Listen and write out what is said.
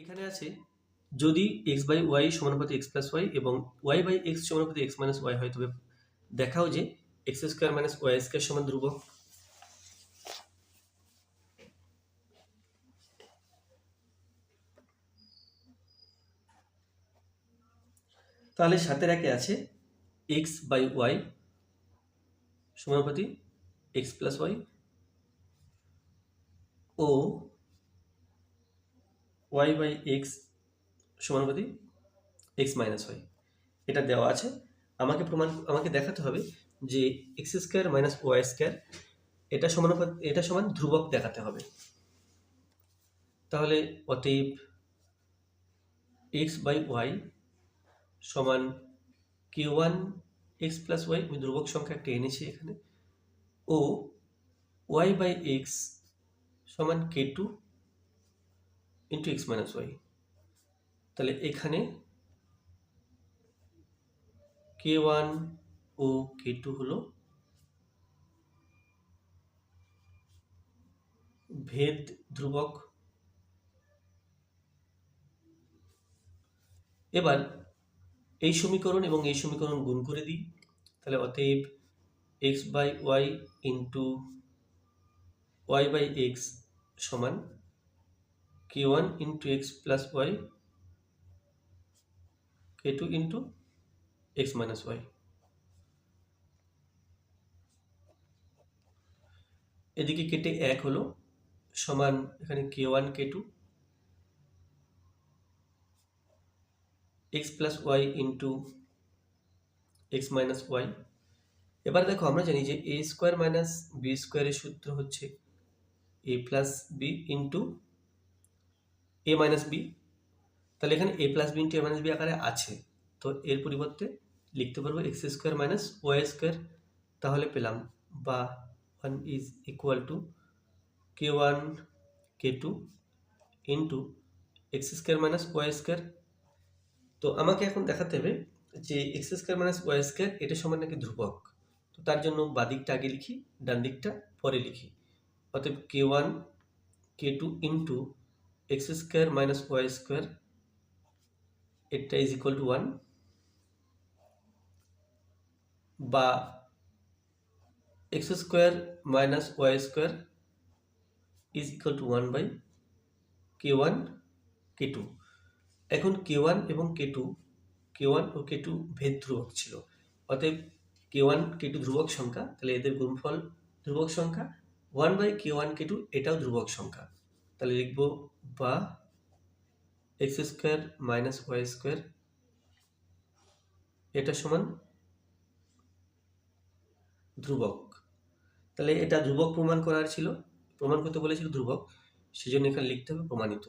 এখানে আছে, যদি এক্স বাই ওয়াই সমানুপাতে এক্স প্লাস ওয়াই এবং ওয়াই বাই এক্স সমানুপাতে এক্স মাইনাস ওয়াই হয়, তবে দেখাও যে x square minus y square সমান ধ্রুবক। তাহলে সাতের একে আছে এক্স বাই ওয়াই সমানুপাতি এক্স প্লাস ওয়াই ও ওয়াই বাই এক্স সমানুপাতি এক্স মাইনাস ওয়াই এটা দেওয়া আছে। আমাকে প্রমাণ, আমাকে দেখাতে হবে যে x square minus y square এটা সমানুপাত এটা সমান ধ্রুবক দেখাতে হবে। তাহলে অতএব এক্স বাই ওয়াই সমান k one x plus y আমি ধ্রুবক সংখ্যা একটা এনেছি এখানে। ও ওয়াই বাই এক্স সমান k two into x minus y তাহলে এখানে কে ওয়ান ও কে টু হলো ভেদ ধ্রুবক। এবার এই সমীকরণ এবং এই সমীকরণ গুণ করে দিই। তাহলে অতএব x by y into y by x সমান k one into x plus y k two into x minus y এদিকে কেটে এক হলো সমান এখানে k one k two x plus y into x minus y এবার দেখো আমরা জানি যে এ স্কোয়ার মাইনাস বি স্কোয়ারের সূত্র হচ্ছে a plus b into a minus b তাহলে এখানে a plus b into a minus b আকারে আছে। তো এর পরিবর্তে লিখতে পারব x square minus y square তাহলে পেলাম বা one is equal to k one k two into x square minus y square তো আমাকে এখন দেখাতে হবে যে x square minus y square এটা সমান নাকি ধ্রুবক? তো তার জন্য বাদিকটা আগে লিখি ডান দিকটা পরে লিখি। অতএব k one k two into x square minus y square এটা ইজ ইকুয়াল টু ওয়ান বা x square minus y square is equal to one by k one k two এখন কে ওয়ান এবং কে টু কে ওয়ান ও k two ভেদ ধ্রুবক ছিল। অতএব k one k two ধ্রুবক সংখ্যা, তাহলে এদের গুণফল ধ্রুবক সংখ্যা। One by k one k two এটাও ধ্রুবক সংখ্যা। তাহলে লিখব বা x square minus y square এটা সমান ধ্রুবক। তাহলে এটা ধ্রুবক প্রমাণ করার ছিল, প্রমাণ করতে বলেছিল ধ্রুবক, সেজন্য এখানে লিখতে হবে প্রমাণিত।